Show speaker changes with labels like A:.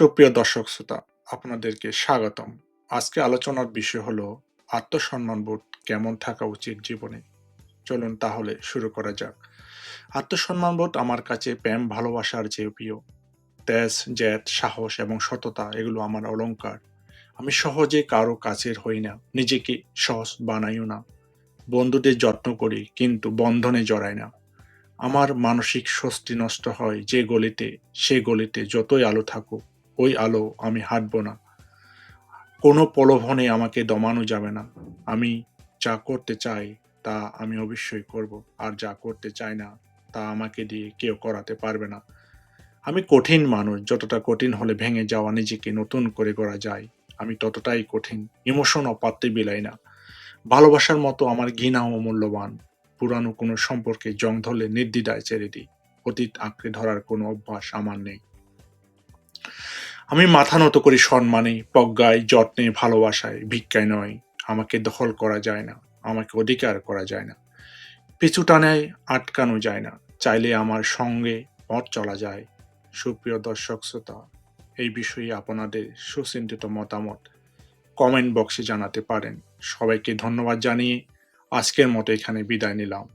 A: সুপ্রিয় দর্শক শ্রোতা, আপনাদেরকে স্বাগতম। আজকে আলোচনার বিষয় হলো আত্মসম্মানবোধ কেমন থাকা উচিত জীবনে? চলুন তাহলে শুরু করা যাক। আত্মসম্মানবোধ আমার কাছে প্রেম ভালোবাসার যে প্রিয়। তেজ, জেদ, সাহস এবং সততা, এগুলো আমার অলঙ্কার। আমি সহজে কারও কাছের হই না, নিজেকে সহজ বানাইও না। বন্ধুদের যত্ন করি, কিন্তু বন্ধনে জড়াই না। আমার মানসিক স্বস্তি নষ্ট হয় যে গলিতে, সে গলিতে যতই আলো থাকুক। ওই আলো আমি হাঁটব না। কোনো প্রলোভনে আমাকে দমানো যাবে না। আমি যা করতে চাই, তা আমি অবশ্যই করব। আর যা করতে চাই না, তা আমাকে দিয়ে কেউ করাতে পারবে না। আমি কঠিন মানুষ, যতটা কঠিন হলে ভেঙে যাওয়া নিজেকে নতুন করে গড়া যায়। আমি ততটাই কঠিন, ইমোশন অপাত্রে বিলাই না। ভালোবাসার মতো আমার ঘৃণাও মূল্যবান পুরানো কোনো সম্পর্কে জং ধরলে নির্দ্বিধায় ছেড়ে দিই। অতীত আঁকড়ে ধরার কোনো অভ্যাস আমার নেই। আমি মাথা নত করি সম্মানে প্রজ্ঞায়, যত্নে, ভালোবাসায়, ভিক্ষায় নয়। আমাকে দখল করা যায় না, আমাকে অধিকার করা যায় না। পিছু টানায় আটকানো যায় না, চাইলে আমার সঙ্গে পথ চলা যায়। সুপ্রিয় দর্শক শ্রোতা, এই বিষয়ে আপনাদের সুচিন্তিত মতামত কমেন্ট বক্সে জানাতে পারেন। সবাইকে ধন্যবাদ জানিয়ে আজকের মতো এখানে বিদায় নিলাম।